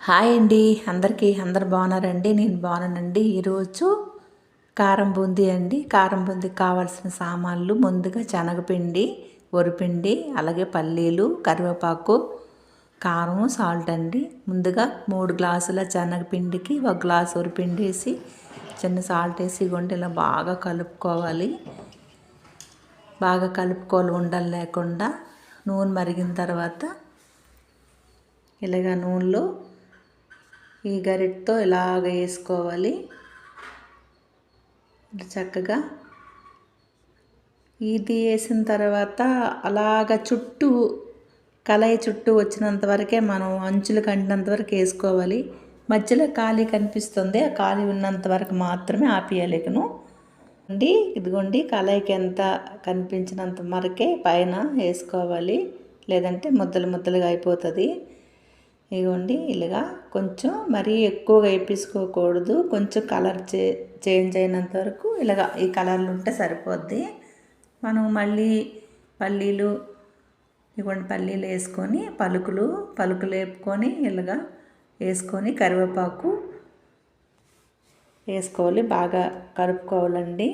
Hi అండి. అందరికీ అందరు బాగున్నారండి? నేను బాగున్నానండి. ఈరోజు కారం బూందీ అండి. కారం బూందీకి కావాల్సిన సామాన్లు ముందుగా శనగపిండి వరిపిండి అలాగే పల్లీలు కరివేపాకు కారం సాల్ట్ అండి. ముందుగా మూడు గ్లాసుల శనగపిండికి ఒక గ్లాసు వరిపిండి వేసి చిన్న సాల్ట్ వేసి ఇలా బాగా కలుపుకోవాలి. బాగా కలుపుకోవాలి. ఉండలు లేకుండా నూనె మరిగిన తర్వాత ఇలాగ నూనెలో ఈ గరిటతో ఇలాగ వేసుకోవాలి? చక్కగా. ఇది వేసిన తర్వాత అలాగ చుట్టూ కళాయి చుట్టూ వచ్చినంత వరకే మనం అంచులు కంటినంత వరకు వేసుకోవాలి. మధ్యలో ఖాళీ కనిపిస్తుంది. ఆ ఖాళీ ఉన్నంత వరకు మాత్రమే ఆపియాలి ఇకను. అండి ఇదిగోండి కళాయికి ఎంత కనిపించినంత వరకే పైన వేసుకోవాలి. లేదంటే ముద్దలు ముద్దలుగా అయిపోతుంది. ఇదిగోండి ఇలాగా కొంచెం మరీ ఎక్కువగా వేపించుకోకూడదు కొంచెం కలర్ చే చేంజ్ అయినంత వరకు ఇలాగా ఈ కలర్లు ఉంటే సరిపోద్ది. మనం మళ్ళీ పల్లీలు ఇవ్వండి పల్లీలు వేసుకొని పలుకులు పలుకులు వేపుకొని ఇలాగా వేసుకొని కరివేపాకు వేసుకోవాలి. బాగా కలుపుకోవాలండి.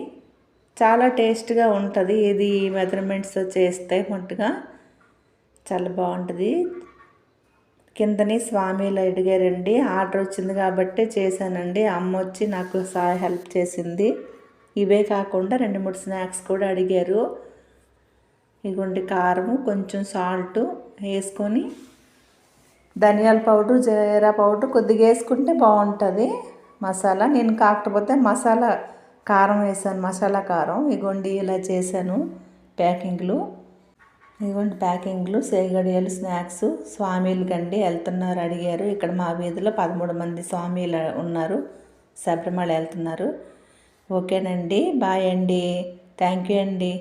చాలా టేస్ట్గా ఉంటుంది. ఇది మెజర్మెంట్స్ చేస్తే మట్టుగా చాలా బాగుంటుంది. కిందని స్వామిలు అడిగారండి ఆర్డర్ వచ్చింది కాబట్టి చేశానండి. అమ్మ వచ్చి నాకు సహాయ హెల్ప్ చేసింది. ఇవే కాకుండా రెండు మూడు స్నాక్స్ కూడా అడిగారు. ఇగుండి కారం కొంచెం సాల్ట్ వేసుకొని ధనియాల పౌడర్ జీరా పౌడర్ కొద్దిగా వేసుకుంటే బాగుంటుంది. మసాలా నేను కాకపోతే మసాలా కారం వేసాను. మసాలా కారం. ఇగోండి ఇలా చేశాను ప్యాకింగ్లు. ఇదిగోండి ప్యాకింగ్లు సేగడియాలు స్నాక్స్. స్వామీలకండి వెళ్తున్నారు అడిగారు. ఇక్కడ మా వీధిలో పదమూడు మంది స్వామీలు ఉన్నారు. శబరిమల వెళ్తున్నారు. ఓకేనండి. బాయ్ అండి. థ్యాంక్ యూ అండి.